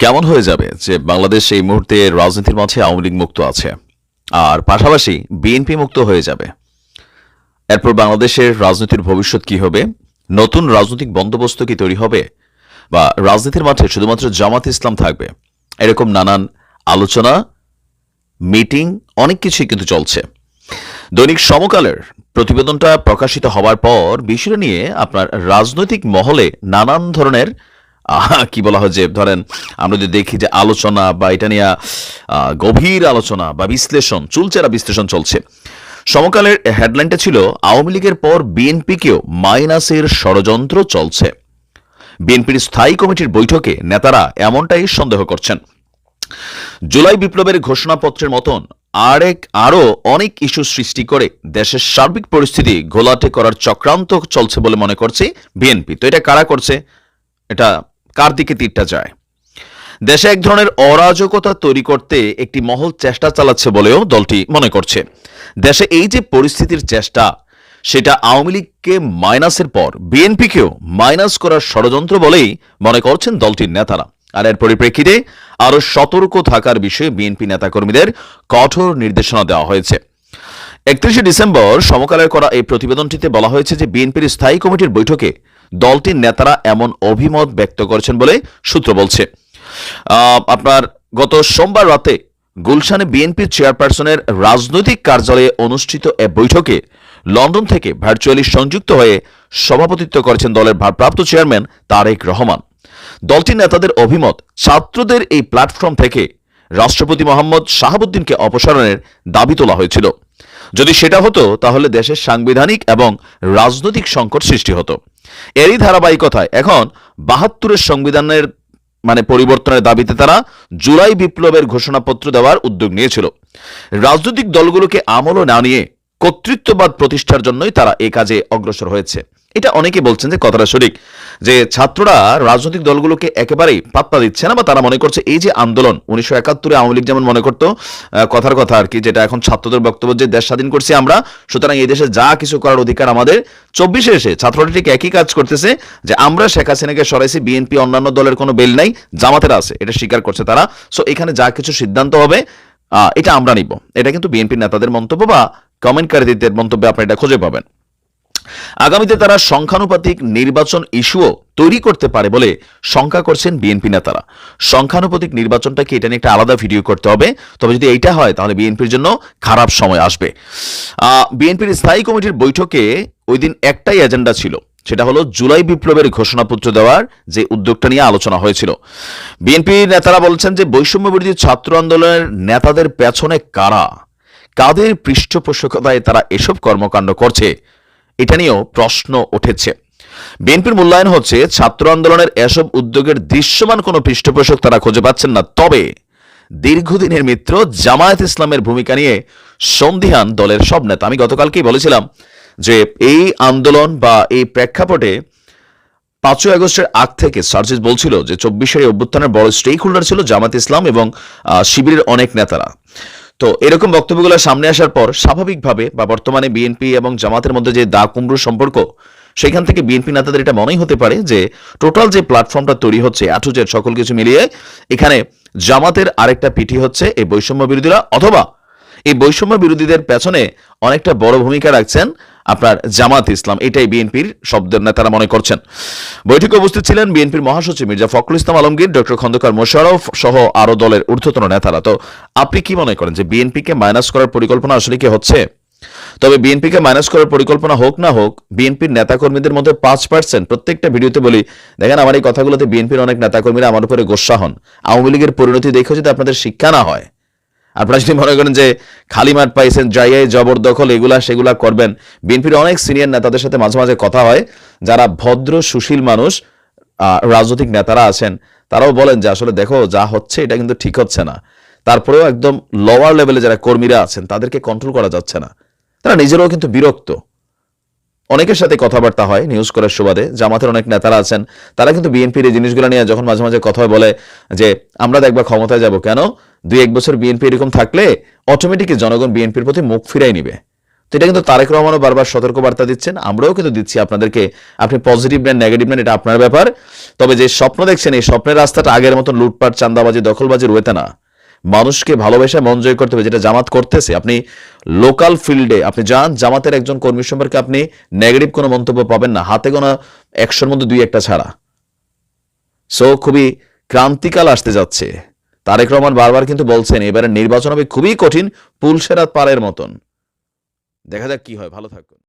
কেমন হয়ে যাবে যে বাংলাদেশ এই মুহূর্তে রাজনীতির মাঝে আওয়ামী লীগ মুক্ত আছে? আর পাশাপাশি বিএনপি মুক্ত হয়ে যাবে। এরপর বাংলাদেশের রাজনীতির ভবিষ্যৎ কি হবে? নতুন রাজনৈতিক বন্দোবস্ত কি তৈরি হবে? বা রাজনীতির মাঠে শুধুমাত্র জামাত ইসলাম থাকবে? এরকম নানান আলোচনা, মিটিং, অনেক কিছুই কিন্তু চলছে। দৈনিক সমকালের প্রতিবেদনটা প্রকাশিত হওয়ার পর বিষয়টা নিয়ে আপনার রাজনৈতিক মহলে নানান ধরনের কি বলা হয় যে, ধরেন, আমরা যদি দেখি যে আলোচনা বা এটা নিয়ে গভীর আলোচনা বা বিশ্লেষণ, চুলচেরা বিশ্লেষণ চলছে। সমকালের হেডলাইনটা ছিল, আওয়ামী লীগের পর বিএনপিকেও মাইনাসের ষড়যন্ত্র চলছে। বিএনপির স্থায়ী কমিটির বৈঠকে নেতারা এমনটাই সন্দেহ করছেন। জুলাই বিপ্লবের ঘোষণাপত্রের মতন আরেক, আরও অনেক ইস্যু সৃষ্টি করে দেশের সার্বিক পরিস্থিতি ঘোলাটে করার চক্রান্ত চলছে বলে মনে করছে বিএনপি। তো এটা কারা করছে? এটা কার দিকে তীরটা যায়। দেশে এক ধরনের অরাজকতা তৈরি করতে একটি মহল চেষ্টা চালাচ্ছে বলেও দলটি মনে করছে। দেশে এই যে পরিস্থিতির চেষ্টা, সেটা আওয়ামী লীগকে মাইনাসের পর, বিএনপিকেও মাইনাস করার ষড়যন্ত্র বলেই মনে করছেন দলটির নেতারা। আর এর পরিপ্রেক্ষিতে আরও সতর্ক থাকার বিষয়ে বিএনপি নেতাকর্মীদের কঠোর নির্দেশনা দেওয়া হয়েছে। একত্রিশে ডিসেম্বর সমকালের করা এই প্রতিবেদনটিতে বলা হয়েছে যে বিএনপির স্থায়ী কমিটির বৈঠকে দলটির নেতারা এমন অভিমত ব্যক্ত করেছেন বলে সূত্র বলছে। আপনার গত সোমবার রাতে গুলশানে বিএনপির চেয়ারপারসনের রাজনৈতিক কার্যালয়ে অনুষ্ঠিত এ বৈঠকে লন্ডন থেকে ভার্চুয়ালি সংযুক্ত হয়ে সভাপতিত্ব করেছেন দলের ভারপ্রাপ্ত চেয়ারম্যান তারেক রহমান। দলটির নেতাদের অভিমত ছাত্রদের এই প্ল্যাটফর্ম থেকে রাষ্ট্রপতি মোহাম্মদ শাহাবুদ্দিনকে অপসারণের দাবি তোলা হয়েছিল। যদি সেটা হতো, তাহলে দেশের সাংবিধানিক এবং রাজনৈতিক সংকট সৃষ্টি হতো। এরই ধারাবাহিকতায় এখন বাহাত্তরের সংবিধানের মানে পরিবর্তনের দাবিতে তারা জুলাই বিপ্লবের ঘোষণাপত্র দেওয়ার উদ্যোগ নিয়েছিল। রাজনৈতিক দলগুলোকে আমলও না নিয়ে কর্তৃত্ববাদ প্রতিষ্ঠার জন্যই তারা এই কাজে অগ্রসর হয়েছে। এটা অনেকে বলছেন যে কথাটা সঠিক, যে ছাত্ররা রাজনৈতিক দলগুলোকে একেবারেই পাত্তা দিচ্ছে না বা তারা মনে করছে এই যে আন্দোলন, উনিশশো একাত্তরে আওয়ামী লীগ যেমন মনে করতো কথার কথা আর কি, যেটা এখন ছাত্রদের বক্তব্য যে দেশ স্বাধীন করছি আমরা, সুতরাং এই দেশে যা কিছু করার অধিকার আমাদের, চব্বিশে এসে ছাত্ররা ঠিক একই কাজ করতেছে যে আমরা শেখ হাসিনাকে সরাইছি, বিএনপি, অন্যান্য দলের কোনো বেল নাই, জামাতের আছে, এটা স্বীকার করছে তারা। সো এখানে যা কিছু সিদ্ধান্ত হবে এটা আমরা নিব। এটা কিন্তু বিএনপির নেতাদের মন্তব্য বা কমেন্টকারীদের মন্তব্যে আপনি এটা খুঁজে পাবেন। আগামীতে তারা সংখ্যানুপাতিক নির্বাচন ইস্যুও তৈরি করতে পারে বলে শঙ্কা করছেন বিএনপি নেতারা। সংখ্যানুপাতিক নির্বাচনটাকে এটা নিয়ে একটা আলাদা ভিডিও করতে হবে, তবে যদি এইটা হয় তাহলে বিএনপির জন্য খারাপ সময় আসবে। বিএনপির স্থায়ী কমিটির বৈঠকে ওই দিন একটাই এজেন্ডা ছিল, সেটা হলো জুলাই বিপ্লবের ঘোষণাপত্র দেওয়ার যে উদ্যোগটা নিয়ে আলোচনা হয়েছিল। বিএনপি নেতারা বলছেন যে বৈষম্য বিরোধী ছাত্র আন্দোলনের নেতাদের পেছনে কারা? কাদের পৃষ্ঠপোষকতায় তারা এসব কর্মকাণ্ড করছে? এটা নিয়েও প্রশ্ন উঠেছে। বিএনপির মূল্যায়ন হচ্ছে, ছাত্র আন্দোলনের এসব উদ্যোগের দৃশ্যমান কোনো পৃষ্ঠপোষক তারা খুঁজে পাচ্ছেন না। তবে দীর্ঘদিনের মিত্র জামায়াত ইসলামের ভূমিকা নিয়ে সন্দিহান দলের সব নেতা। আমি গতকালকেই বলেছিলাম যে এই আন্দোলন বা এই প্রেক্ষাপটে পাঁচই আগস্টের আগ থেকে সার্জিস বলছিল যে চব্বিশের অভ্যুত্থানের বড় স্টেক হোল্ডার ছিল জামাত ইসলাম এবং শিবিরের অনেক নেতারা। তো এরকম বক্তব্যগুলো সামনে আসার পর স্বাভাবিকভাবে বা বর্তমানে বিএনপি এবং জামাতের মধ্যে যে দা কুমড়ুর সম্পর্ক, সেখান থেকে বিএনপি নেতাদের এটা মনেই হতে পারে যে টোটাল যে প্ল্যাটফর্মটা তৈরি হচ্ছে আঠুজের সকল কিছু মিলিয়ে, এখানে জামাতের আরেকটা পিঠি হচ্ছে এই বৈষম্য বিরোধীরা অথবা এই বৈষম্য বিরোধীদের পেছনে অনেকটা বড় ভূমিকা রাখছেন আপনার জামাত ইসলাম, এটাই বিএনপির শব্দের নেতারা মনে করছেন। বৈঠকে উপস্থিত ছিলেন বিএনপির মহাসচিব মির্জা ফখরুল ইসলাম আলমগীর, ডক্টর খন্দকার মোশারফ সহ আরও দলের ঊর্ধ্বতন নেতারা। তো আপনি কি মনে করেন যে বিএনপিকে মাইনাস করার পরিকল্পনা আসলে কি হচ্ছে? তবে বিএনপিকে মাইনাস করার পরিকল্পনা হোক না হোক, বিএনপির নেতাকর্মীদের মধ্যে পাঁচ পার্সেন্ট প্রত্যেকটা ভিডিওতে বলি, দেখেন আমার এই কথাগুলোতে বিএনপির অনেক নেতাকর্মীরা আমার উপরে গোসা হন আওয়ামী লীগের পরিণতি দেখে যদি আপনাদের শিক্ষা না হয় আপনারা যদি মনে করেন যে খালি মাঠ পাইছেন জায়গায় জবরদখল, এগুলা সেগুলা করবেন। বিএনপির অনেক সিনিয়র নেতাদের সাথে মাঝে মাঝে কথা হয়, যারা ভদ্র, সুশীল মানুষ রাজনৈতিক নেতারা আছেন, তারাও বলেন যে আসলে দেখো যা হচ্ছে এটা কিন্তু ঠিক হচ্ছে না। তারপরেও একদম লোয়ার লেভেলে যারা কর্মীরা আছেন, তাদেরকে কন্ট্রোল করা যাচ্ছে না। তারা নিজেরাও কিন্তু বিরক্ত। অনেকের সাথে কথাবার্তা হয় নিউজ করার সুবাদে, জামাতের অনেক নেতারা আছেন, তারা কিন্তু বিএনপির এই জিনিসগুলো নিয়ে যখন মাঝে মাঝে কথা বলে যে, আমরা দেখবা ক্ষমতায় যাব কেন? দুই, এক বছর বিএনপি এরকম থাকলে অটোমেটিকই জনগণ বিএনপির প্রতি মুখ ফিরাই নিবে। তো এটা কিন্তু তারেক রহমানও বারবার সতর্ক বার্তা দিচ্ছেন। আমরাও কিন্তু দিচ্ছি আপনাদেরকে। আপনি পজিটিভ নেন নেগেটিভ নেন এটা আপনার ব্যাপার। তবে যে স্বপ্ন দেখছেন, এই স্বপ্নের রাস্তাটা আগের মতন লুটপাট চান্দাবাজি দখলবাজি রয়েতে না। মানুষকে ভালোবেসে মন জয় করতে হবে, যেটা জামাত করতেছে। আপনি লোকাল ফিল্ডে আপনি যান, জামাতের একজন কর্মী সম্পর্কে আপনি নেগেটিভ কোনো মন্তব্য পাবেন না। হাতে গোনা একশোর মধ্যে দুই একটা ছাড়া। সো খুবই ক্রান্তিকাল আসতে যাচ্ছে। তারেক রহমান বারবার কিন্তু বলছেন এবারে নির্বাচন হবে খুবই কঠিন পুলসেরাত পারের মতন। দেখা যাক কি হয়, ভালো থাকুন।